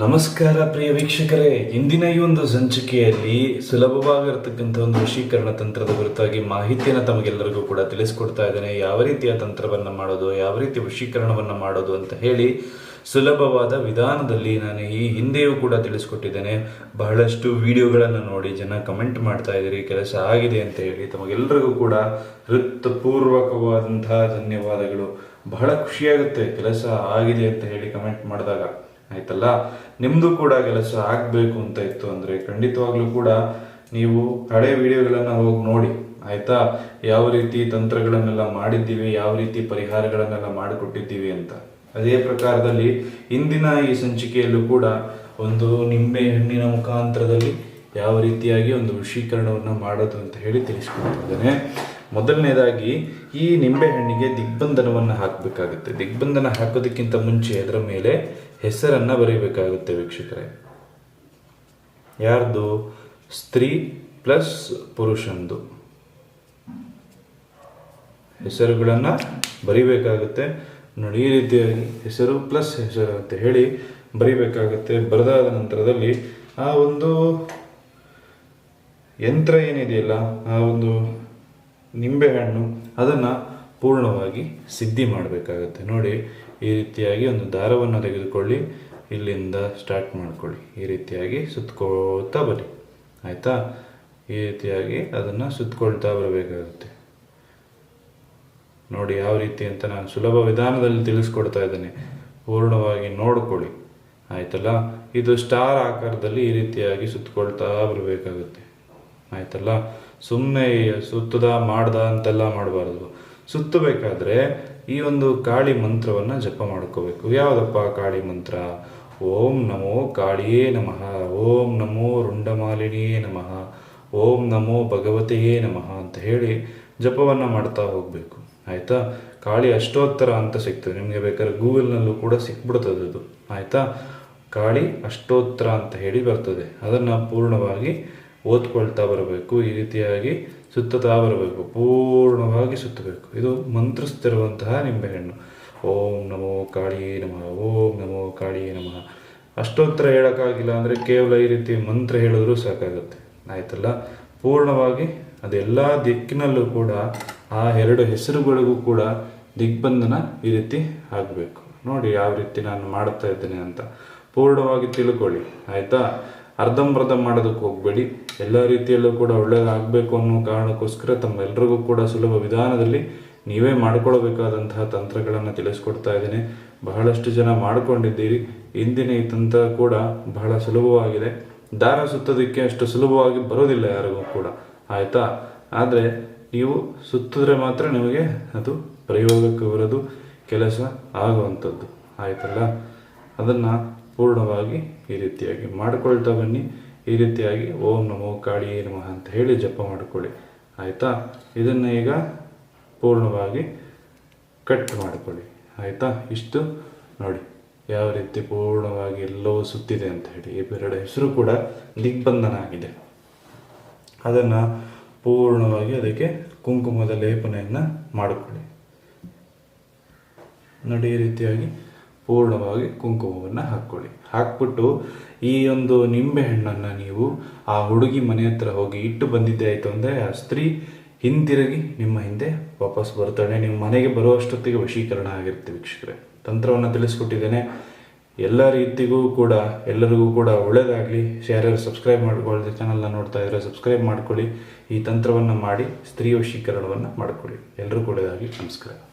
ನಮಸ್ಕಾರ ಪ್ರಿಯ ವೀಕ್ಷಕರೇ. ಇಂದಿನ ಈ ಒಂದು ಸಂಚಿಕೆಯಲ್ಲಿ ಸುಲಭವಾಗಿರತಕ್ಕಂಥ ಒಂದು ವಶೀಕರಣ ತಂತ್ರದ ಕುರಿತಾಗಿ ಮಾಹಿತಿಯನ್ನು ತಮಗೆಲ್ಲರಿಗೂ ಕೂಡ ತಿಳಿಸ್ಕೊಡ್ತಾ ಇದ್ದೇನೆ. ಯಾವ ರೀತಿಯ ತಂತ್ರವನ್ನು ಮಾಡೋದು, ಯಾವ ರೀತಿ ವಶೀಕರಣವನ್ನು ಮಾಡೋದು ಅಂತ ಹೇಳಿ ಸುಲಭವಾದ ವಿಧಾನದಲ್ಲಿ ನಾನು ಈ ಹಿಂದೆಯೂ ಕೂಡ ತಿಳಿಸ್ಕೊಟ್ಟಿದ್ದೇನೆ. ಬಹಳಷ್ಟು ವಿಡಿಯೋಗಳನ್ನು ನೋಡಿ ಜನ ಕಮೆಂಟ್ ಮಾಡ್ತಾ ಇದ್ದೀರಿ. ಕೆಲಸ ಆಗಿದೆ ಅಂತ ಹೇಳಿ ತಮಗೆಲ್ಲರಿಗೂ ಕೂಡ ಹೃತ್ಪೂರ್ವಕವಾದಂತಹ ಧನ್ಯವಾದಗಳು. ಬಹಳ ಖುಷಿಯಾಗುತ್ತೆ. ಕೆಲಸ ಆಗಿದೆ ಅಂತ ಹೇಳಿ ಕಮೆಂಟ್ ಮಾಡಿದಾಗ. ಆಯ್ತಲ್ಲ? ನಿಮ್ದು ಕೂಡ ಕೆಲಸ ಆಗಬೇಕು ಅಂತ ಇತ್ತು ಅಂದರೆ ಖಂಡಿತವಾಗ್ಲೂ ಕೂಡ ನೀವು ಹಳೆ ವಿಡಿಯೋಗಳನ್ನು ಹೋಗಿ ನೋಡಿ, ಆಯಿತಾ? ಯಾವ ರೀತಿ ತಂತ್ರಗಳನ್ನೆಲ್ಲ ಮಾಡಿದ್ದೀವಿ, ಯಾವ ರೀತಿ ಪರಿಹಾರಗಳನ್ನೆಲ್ಲ ಮಾಡಿಕೊಟ್ಟಿದ್ದೀವಿ ಅಂತ. ಅದೇ ಪ್ರಕಾರದಲ್ಲಿ ಇಂದಿನ ಈ ಸಂಚಿಕೆಯಲ್ಲೂ ಕೂಡ ಒಂದು ನಿಂಬೆ ಹಣ್ಣಿನ ಮುಖಾಂತರದಲ್ಲಿ ಯಾವ ರೀತಿಯಾಗಿ ಒಂದು ವಶೀಕರಣವನ್ನು ಮಾಡೋದು ಅಂತ ಹೇಳಿ ತಿಳಿಸ್ಕೊಡ್ತಿದ್ದೇನೆ. ಮೊದಲನೇದಾಗಿ ಈ ನಿಂಬೆ ಹಣ್ಣಿಗೆ ದಿಗ್ಬಂಧನವನ್ನು ಹಾಕಬೇಕಾಗುತ್ತೆ. ದಿಗ್ಬಂಧನ ಹಾಕೋದಕ್ಕಿಂತ ಮುಂಚೆ ಅದರ ಮೇಲೆ ಹೆಸರನ್ನ ಬರೀಬೇಕಾಗುತ್ತೆ ವೀಕ್ಷಕರೇ. ಯಾರ್ದು? ಸ್ತ್ರೀ ಪ್ಲಸ್ ಪುರುಷಂದು. ಹೆಸರುಗಳನ್ನ ಬರಿಬೇಕಾಗುತ್ತೆ. ನೋಡಿ, ಈ ರೀತಿಯಾಗಿ ಹೆಸರು ಪ್ಲಸ್ ಹೆಸರು ಅಂತ ಹೇಳಿ ಬರಿಬೇಕಾಗುತ್ತೆ. ಬರೆದಾದ ನಂತರದಲ್ಲಿ ಆ ಒಂದು ಯಂತ್ರ ಏನಿದೆಯಲ್ಲ, ಆ ಒಂದು ನಿಂಬೆಹಣ್ಣು ಅದನ್ನು ಪೂರ್ಣವಾಗಿ ಸಿದ್ಧಿ ಮಾಡಬೇಕಾಗುತ್ತೆ. ನೋಡಿ, ಈ ರೀತಿಯಾಗಿ ಒಂದು ದಾರವನ್ನು ತೆಗೆದುಕೊಳ್ಳಿ. ಇಲ್ಲಿಂದ ಸ್ಟಾರ್ಟ್ ಮಾಡ್ಕೊಳ್ಳಿ. ಈ ರೀತಿಯಾಗಿ ಸುತ್ತಕೋತಾ ಬನ್ನಿ. ಆಯಿತಾ? ಈ ರೀತಿಯಾಗಿ ಅದನ್ನು ಸುತ್ತಕೊಳ್ತಾ ಬರಬೇಕಾಗುತ್ತೆ. ನೋಡಿ, ಯಾವ ರೀತಿ ಅಂತ ನಾನು ಸುಲಭ ವಿಧಾನದಲ್ಲಿ ತಿಳಿಸ್ಕೊಡ್ತಾ ಇದ್ದೇನೆ. ಪೂರ್ಣವಾಗಿ ನೋಡ್ಕೊಳ್ಳಿ. ಆಯ್ತಲ್ಲ? ಇದು ಸ್ಟಾರ್ ಆಕಾರದಲ್ಲಿ ಈ ರೀತಿಯಾಗಿ ಸುತ್ತಕೊಳ್ತಾ ಬರಬೇಕಾಗುತ್ತೆ. ಆಯ್ತಲ್ಲ? ಸುಮ್ಮನೆ ಸುತ್ತದ ಮಾಡ್ದ ಅಂತೆಲ್ಲ ಮಾಡಬಾರ್ದು. ಸುತ್ತಬೇಕಾದ್ರೆ ಈ ಒಂದು ಕಾಳಿ ಮಂತ್ರವನ್ನು ಜಪ ಮಾಡ್ಕೋಬೇಕು. ಯಾವುದಪ್ಪ ಕಾಳಿ ಮಂತ್ರ? ಓಂ ನಮೋ ಕಾಳಿಯೇ ನಮಃ. ಓಂ ನಮೋ ರುಂಡಮಾಲಿನಿಯೇ ನಮಃ. ಓಂ ನಮೋ ಭಗವತಿಯೇ ನಮಃ ಅಂತ ಹೇಳಿ ಜಪವನ್ನು ಮಾಡ್ತಾ ಹೋಗಬೇಕು. ಆಯಿತಾ? ಕಾಳಿ ಅಷ್ಟೋತ್ತರ ಅಂತ ಸಿಗ್ತದೆ. ನಿಮಗೆ ಬೇಕಾದ್ರೆ ಗೂಗಲ್ನಲ್ಲೂ ಕೂಡ ಸಿಕ್ಬಿಡ್ತದೆ ಅದು. ಆಯಿತಾ? ಕಾಳಿ ಅಷ್ಟೋತ್ತರ ಅಂತ ಹೇಳಿ ಬರ್ತದೆ. ಅದನ್ನು ಪೂರ್ಣವಾಗಿ ಓದ್ಕೊಳ್ತಾ ಬರಬೇಕು, ಈ ರೀತಿಯಾಗಿ ಸುತ್ತುತ್ತಾ ಬರಬೇಕು, ಪೂರ್ಣವಾಗಿ ಸುತ್ತಬೇಕು. ಇದು ಮಂತ್ರಸ್ಥಿರುವಂತಹ ನಿಂಬೆಹಣ್ಣು ಓಂ ನಮೋ ಕಾಳಿ ನಮಃ, ಓಂ ನಮೋ ಕಾಳಿ ನಮಃ. ಅಷ್ಟೋತ್ತರ ಹೇಳೋಕ್ಕಾಗಿಲ್ಲ ಅಂದರೆ ಕೇವಲ ಈ ರೀತಿ ಮಂತ್ರ ಹೇಳಿದ್ರೂ ಸಾಕಾಗುತ್ತೆ. ಆಯ್ತಲ್ಲ? ಪೂರ್ಣವಾಗಿ ಅದೆಲ್ಲ ದಿಕ್ಕಿನಲ್ಲೂ ಕೂಡ, ಆ ಎರಡು ಹೆಸರುಗಳಿಗೂ ಕೂಡ ದಿಗ್ಬಂಧನ ಈ ರೀತಿ ಆಗಬೇಕು. ನೋಡಿ ಯಾವ ರೀತಿ ನಾನು ಮಾಡ್ತಾ ಇದ್ದೇನೆ ಅಂತ. ಪೂರ್ಣವಾಗಿ ತಿಳ್ಕೊಳ್ಳಿ. ಆಯ್ತಾ? ಅರ್ಧಂಬರ್ಧ ಮಾಡೋದಕ್ಕೆ ಹೋಗಬೇಡಿ. ಎಲ್ಲ ರೀತಿಯಲ್ಲೂ ಕೂಡ ಒಳ್ಳೆಯದಾಗಬೇಕು ಅನ್ನೋ ಕಾರಣಕ್ಕೋಸ್ಕರ ತಮ್ಮೆಲ್ಲರಿಗೂ ಕೂಡ ಸುಲಭ ವಿಧಾನದಲ್ಲಿ ನೀವೇ ಮಾಡಿಕೊಳ್ಳಬೇಕಾದಂತಹ ತಂತ್ರಗಳನ್ನು ತಿಳಿಸ್ಕೊಡ್ತಾ ಇದ್ದೇನೆ. ಬಹಳಷ್ಟು ಜನ ಮಾಡಿಕೊಂಡಿದ್ದೀರಿ. ಇಂದಿನ ಈ ತಂತ್ರ ಕೂಡ ಬಹಳ ಸುಲಭವಾಗಿದೆ. ದಾರ ಸುತ್ತೋದಕ್ಕೆ ಅಷ್ಟು ಸುಲಭವಾಗಿ ಬರೋದಿಲ್ಲ ಯಾರಿಗೂ ಕೂಡ. ಆಯಿತಾ? ಆದರೆ ನೀವು ಸುತ್ತಿದ್ರೆ ಮಾತ್ರ ನಿಮಗೆ ಅದು ಪ್ರಯೋಗಕ್ಕೆ ಬರೋದು, ಕೆಲಸ ಆಗುವಂಥದ್ದು. ಆಯ್ತಲ್ಲ? ಅದನ್ನು ಪೂರ್ಣವಾಗಿ ಈ ರೀತಿಯಾಗಿ ಮಾಡಿಕೊಳ್ತಾ ಬನ್ನಿ. ಈ ರೀತಿಯಾಗಿ ಓಂ ನಮೋ ಕಾಳಿಯೇ ನಮಃ ಅಂತ ಹೇಳಿ ಜಪ ಮಾಡಿಕೊಳ್ಳಿ. ಆಯಿತಾ? ಇದನ್ನು ಈಗ ಪೂರ್ಣವಾಗಿ ಕಟ್ ಮಾಡಿಕೊಳ್ಳಿ. ಆಯಿತಾ? ಇಷ್ಟು ನೋಡಿ. ಯಾವ ರೀತಿ ಪೂರ್ಣವಾಗಿ ಎಲ್ಲವೂ ಸುತ್ತಿದೆ ಅಂತ ಹೇಳಿ. ಈ ಬೆರಡ ಹೆಸರು ಕೂಡ ದಿಗ್ಬಂಧನ ಆಗಿದೆ. ಅದನ್ನು ಪೂರ್ಣವಾಗಿ ಅದಕ್ಕೆ ಕುಂಕುಮದ ಲೇಪನೆಯನ್ನು ಮಾಡಿಕೊಳ್ಳಿ. ನೋಡಿ ಈ ರೀತಿಯಾಗಿ ಪೂರ್ಣವಾಗಿ ಕುಂಕುಮವನ್ನು ಹಾಕ್ಕೊಳ್ಳಿ ಹಾಕ್ಬಿಟ್ಟು ಈ ಒಂದು ನಿಂಬೆ ಹಣ್ಣನ್ನು ನೀವು ಆ ಹುಡುಗಿ ಮನೆ ಹತ್ರ ಹೋಗಿ ಇಟ್ಟು ಬಂದಿದ್ದೆ ಆಯಿತು ಅಂದರೆ ಆ ಸ್ತ್ರೀ ಹಿಂತಿರುಗಿ ನಿಮ್ಮ ಹಿಂದೆ ವಾಪಸ್ ಬರ್ತಾಳೆ. ನೀವು ಮನೆಗೆ ಬರುವಷ್ಟೊತ್ತಿಗೆ ವಶೀಕರಣ ಆಗಿರುತ್ತೆ ವೀಕ್ಷಕರೇ. ತಂತ್ರವನ್ನು ತಿಳಿಸ್ಕೊಟ್ಟಿದ್ದೇನೆ. ಎಲ್ಲ ರೀತಿಗೂ ಕೂಡ, ಎಲ್ಲರಿಗೂ ಕೂಡ ಒಳ್ಳೆಯದಾಗಲಿ ಯಾರ್ಯಾರು ಸಬ್ಸ್ಕ್ರೈಬ್ ಮಾಡ್ಕೊಳ್ಳಿ ಚಾನಲ್ನ ನೋಡ್ತಾ ಇದ್ರೆ ಸಬ್ಸ್ಕ್ರೈಬ್ ಮಾಡ್ಕೊಳ್ಳಿ. ಈ ತಂತ್ರವನ್ನು ಮಾಡಿ ಸ್ತ್ರೀ ವಶೀಕರಣವನ್ನು ಮಾಡ್ಕೊಳ್ಳಿ. ಎಲ್ಲರಿಗೂ ಒಳ್ಳೆಯದಾಗಲಿ ನಮಸ್ಕಾರ.